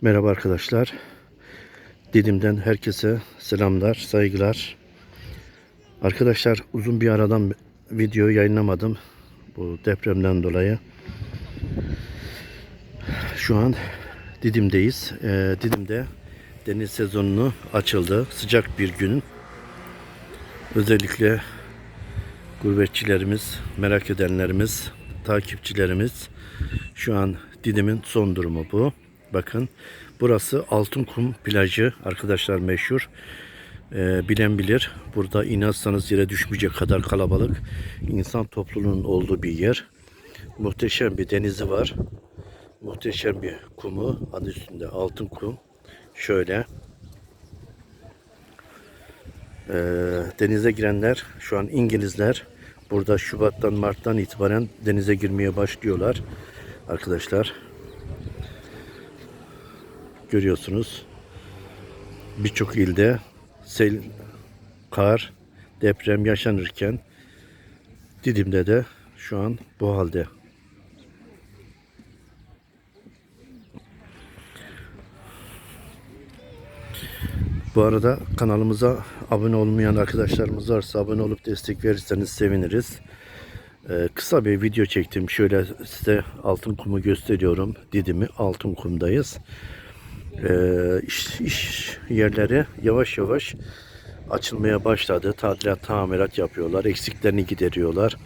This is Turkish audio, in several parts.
Merhaba arkadaşlar. Didim'den herkese selamlar, saygılar. Arkadaşlar uzun bir aradan video yayınlamadım. Bu depremden dolayı. Şu an Didim'deyiz. Ee, Didim'de deniz sezonunu açıldı. Sıcak bir gün. Özellikle gurbetçilerimiz, merak edenlerimiz, takipçilerimiz şu an Didim'in son durumu bu. Bakın burası Altınkum plajı arkadaşlar meşhur. Ee, bilen bilir. Burada inanırsanız yere düşmeyecek kadar kalabalık insan topluluğunun olduğu bir yer. Muhteşem bir denizi var. Muhteşem bir kumu adı üstünde altın kum. Şöyle. Ee, denize girenler şu an İngilizler burada Şubat'tan Mart'tan itibaren denize girmeye başlıyorlar arkadaşlar görüyorsunuz birçok ilde sel, kar, deprem yaşanırken Didim'de de şu an bu halde. Bu arada kanalımıza abone olmayan arkadaşlarımız varsa abone olup destek verirseniz seviniriz. Ee, kısa bir video çektim. Şöyle size altın kumu gösteriyorum. Didim'i altın kumdayız. Ee, iş, iş yerleri yavaş yavaş açılmaya başladı. Tadilat, tamirat yapıyorlar. Eksiklerini gideriyorlar.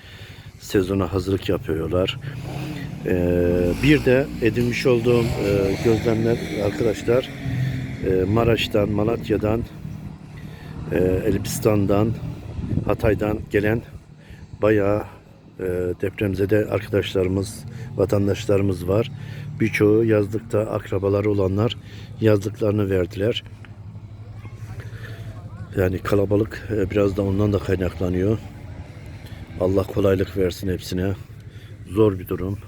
Sezona hazırlık yapıyorlar. Ee, bir de edinmiş olduğum e, gözlemler arkadaşlar e, Maraş'tan, Malatya'dan, e, Elbistan'dan, Hatay'dan gelen bayağı e, depremzede arkadaşlarımız, vatandaşlarımız var. Birçoğu yazlıkta akrabaları olanlar yazlıklarını verdiler. Yani kalabalık e, biraz da ondan da kaynaklanıyor. Allah kolaylık versin hepsine. Zor bir durum.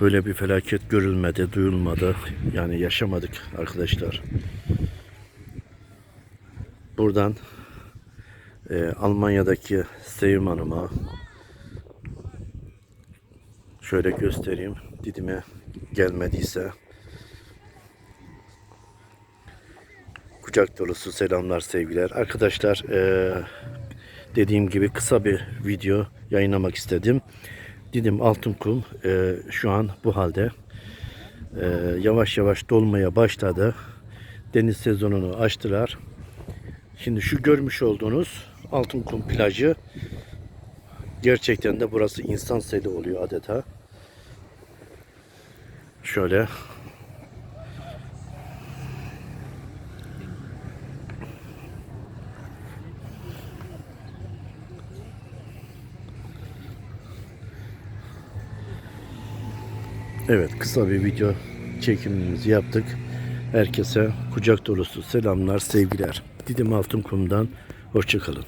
Böyle bir felaket görülmedi, duyulmadı. Yani yaşamadık arkadaşlar. Buradan e, Almanya'daki Sevim Hanım'a şöyle göstereyim. Didim'e gelmediyse kucak dolusu selamlar sevgiler. Arkadaşlar e, dediğim gibi kısa bir video yayınlamak istedim. Didim Altınkum e, şu an bu halde. E, yavaş yavaş dolmaya başladı. Deniz sezonunu açtılar. Şimdi şu görmüş olduğunuz Altınkum plajı gerçekten de burası insan seli oluyor adeta. Şöyle Evet kısa bir video çekimimizi yaptık. Herkese kucak dolusu selamlar, sevgiler. Didim Altınkum'dan hoşçakalın.